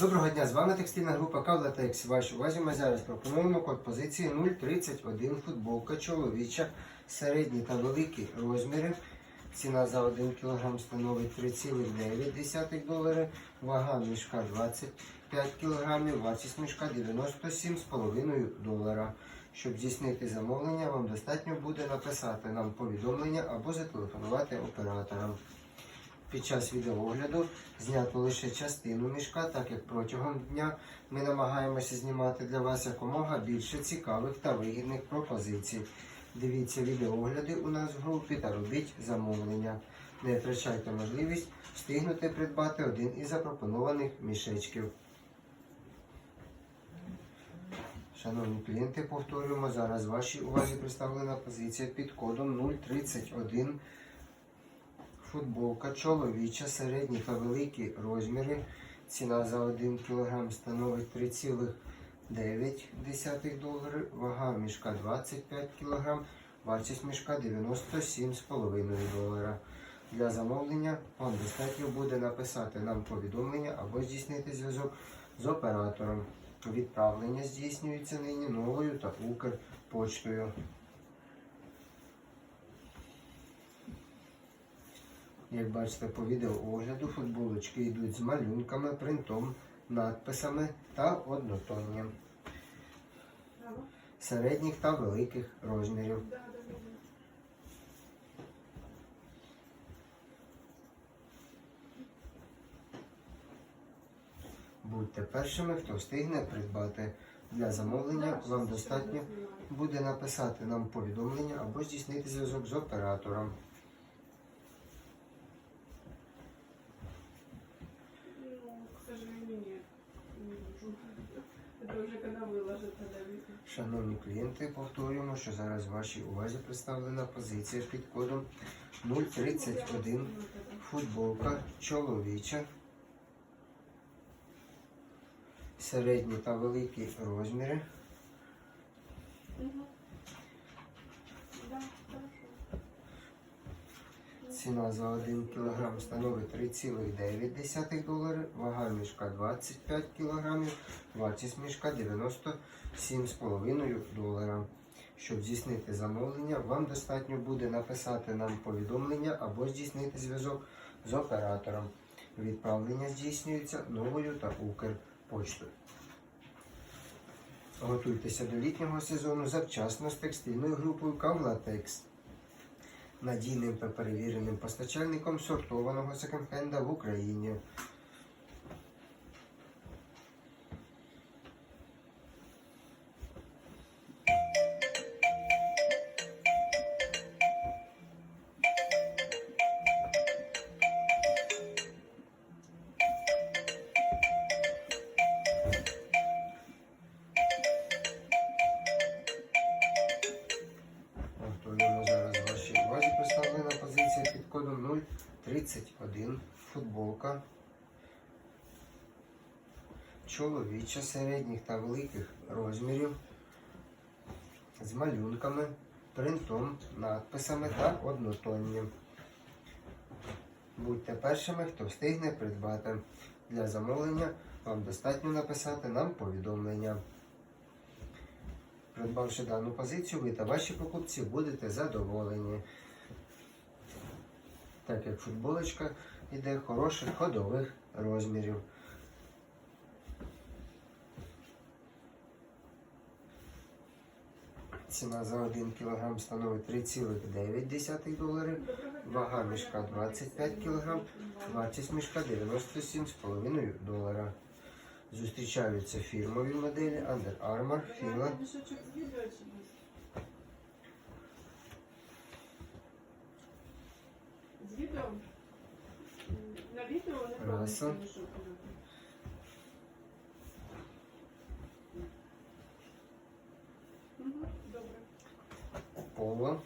Доброго дня, з вами текстильна група Кавлатекс. Вашій увазі ми зараз пропонуємо код позиції 031 футболка чоловіча, середні та великі розміри. Ціна за 1 кг становить 3,9 долари, вага мішка 25 кг, вартість мішка 97,5 долара. Щоб здійснити замовлення, вам достатньо буде написати нам повідомлення або зателефонувати операторам. Під час відеоогляду знято лише частину мішка, так як протягом дня ми намагаємося знімати для вас якомога більше цікавих та вигідних пропозицій. Дивіться відеоогляди у нас в групі та робіть замовлення. Не втрачайте можливість встигнути придбати один із запропонованих мішечків. Шановні клієнти, повторюємо, зараз вашій увазі представлена позиція під кодом 031 Футболка чоловіча, середні та великі розміри. Ціна за 1 кг становить 3,9 долари. Вага мішка 25 кг, вартість мішка 97,5 долара. Для замовлення вам достатньо буде написати нам повідомлення або здійснити зв'язок з оператором. Відправлення здійснюється нині новою та Укрпочтою. Як бачите по відеоогляду, футболочки йдуть з малюнками, принтом, надписами та однотонням середніх та великих розмірів. Будьте першими, хто встигне придбати. Для замовлення вам достатньо буде написати нам повідомлення або здійснити зв'язок з оператором. Шановні клієнти, повторюємо, що зараз в вашій увазі представлена позиція під кодом 031 футболка чоловіча. Середні та великі розміри. Ціна за 1 кг становить 3,9 долари, вага мішка 25 кг, вартість мішка 97,5 долара. Щоб здійснити замовлення, вам достатньо буде написати нам повідомлення або здійснити зв'язок з оператором. Відправлення здійснюється новою та Укрпочтою. Готуйтеся до літнього сезону завчасно з текстильною групою Кавлатекс надійним та перевіреним постачальником сортованого секонд-хенда в Україні. Кодом 031 футболка. Чоловіча середніх та великих розмірів з малюнками, принтом, надписами та однотонням. Будьте першими, хто встигне придбати. Для замовлення вам достатньо написати нам повідомлення. Придбавши дану позицію, ви та ваші покупці будете задоволені. Так як футболочка йде хороших ходових розмірів. Ціна за 1 кг становить 3,9 долари, вага мішка 25 кг, вартість мішка 97,5 долара. Зустрічаються фірмові моделі Under Armour, Fila, На відео не М'ясо. повністю Добре. Кола.